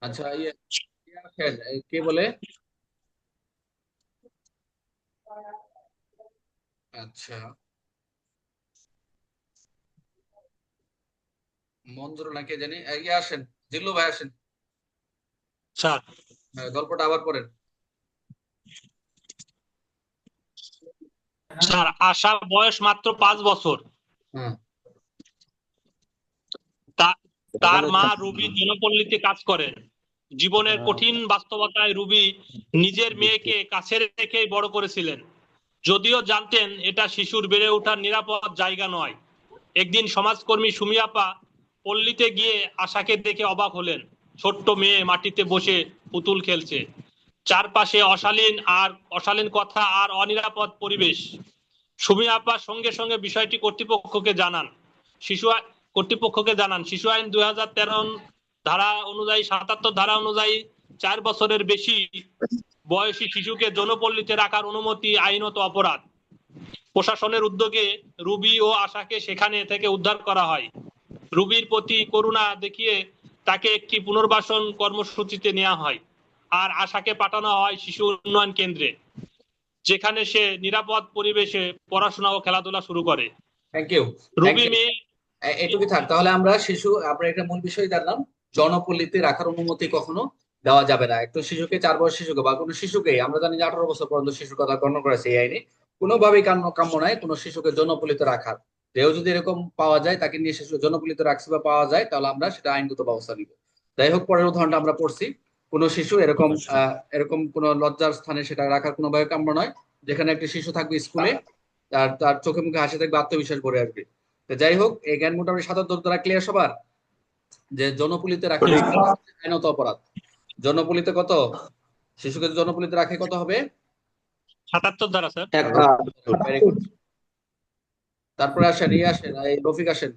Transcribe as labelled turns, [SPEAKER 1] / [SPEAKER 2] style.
[SPEAKER 1] আচ্ছা ইয়ে কে বলে? আচ্ছা। মঞ্জুর না কে জানি? ইয়ে আসেন জিল্লু ভাই আসেন।
[SPEAKER 2] স্যার।
[SPEAKER 1] হ্যাঁ, গল্পটা আবার পড়েন।
[SPEAKER 2] স্যার আশার বয়স মাত্র পাঁচ বছর।
[SPEAKER 1] হ্যাঁ।
[SPEAKER 2] তার মা রুবি জনপল্লীতে কাজ করেন জীবনের কঠিন বাস্তবতায় রুবি নিজের মেয়েকে কাছে রেখেই বড় করেছিলেন। যদিও জানতেন এটা শিশুর বেড়ে ওঠার নিরাপদ জায়গা নয়। একদিন সমাজকর্মী সুমিয়াপা পল্লীতে গিয়ে আশাকে দেখে অবাক হলেন। ছোট্ট মেয়ে মাটিতে বসে পুতুল খেলছে। চারপাশে অশালীন আর অশালীন কথা আর অনিরাপদ পরিবেশ। সুমি আপা সঙ্গে সঙ্গে বিষয়টি কর্তৃপক্ষকে জানান। শিশু কর্তৃপক্ষকে জানান শিশু আইন দুই হাজার তেরো ধারা অনুযায়ী সাতাত্তর ধারা অনুযায়ী চার বছরের বেশি বয়সী শিশুকে যৌনপল্লীতে রাখার অনুমতি আইনত অপরাধ। প্রশাসনের উদ্যোগে রুবি ও আশাকে সেখানে থেকে উদ্ধার করা হয়। রুবির প্রতি করুণা দেখিয়ে তাকে একটি পুনর্বাসন কর্মসূচিতে নেওয়া হয় আর আশাকে পাঠানো হয় শিশু উন্নয়ন কেন্দ্রে যেখানে সে নিরাপদ পরিবেশে পড়াশোনা ও খেলাধুলা শুরু করে।
[SPEAKER 1] থ্যাংক ইউ
[SPEAKER 2] রুবি মেয়ে
[SPEAKER 1] এটুকু থাক। তাহলে আমরা শিশু, আমরা একটা মূল বিষয় জানলাম, জনপল্লীতে রাখার অনুমতি কখনো দেওয়া যাবে না। একটু শিশুকে, চার বয়স শিশুকে বা কোনো শিশুকেই, আমরা জানি যে আঠারো বছর পর্যন্ত শিশুর কথা গণ্য করেছে এই আইনে, কোনোভাবেই কাম্য কাম্য নয়, কোনো শিশুকে জনপল্লীতে রাখার। কেউ যদি এরকম পাওয়া যায়, তাকে নিয়ে শিশু জনপল্লীতে রাখছে বা পাওয়া যায়, তাহলে আমরা সেটা আইনগত ব্যবস্থা নিব। যাই হোক, পরের উদাহরণটা আমরা পড়ছি। কোনো শিশু এরকম এরকম কোনো লজ্জার স্থানে সেটা রাখার কোনোভাবে কাম্য নয়। যেখানে একটি শিশু থাকবে স্কুলে, তার তার চোখে মুখে হাসি থাকবে, আত্মবিশ্বাস ভরে আসবে। তো যাই হোক এই জ্ঞান মোটামুটি সাতাত্তর দ্বারা ক্লিয়ার সবার? যে জনপুলিতে রাখে আইনত অপরাধ। জনপুলিতে কত? শিশুকে জনপুলিতে রাখে কত হবে?
[SPEAKER 2] সাতাত্তর দ্বারা স্যার।
[SPEAKER 1] তারপরে আসেন ইয়ে আসেন রফিক আসেন।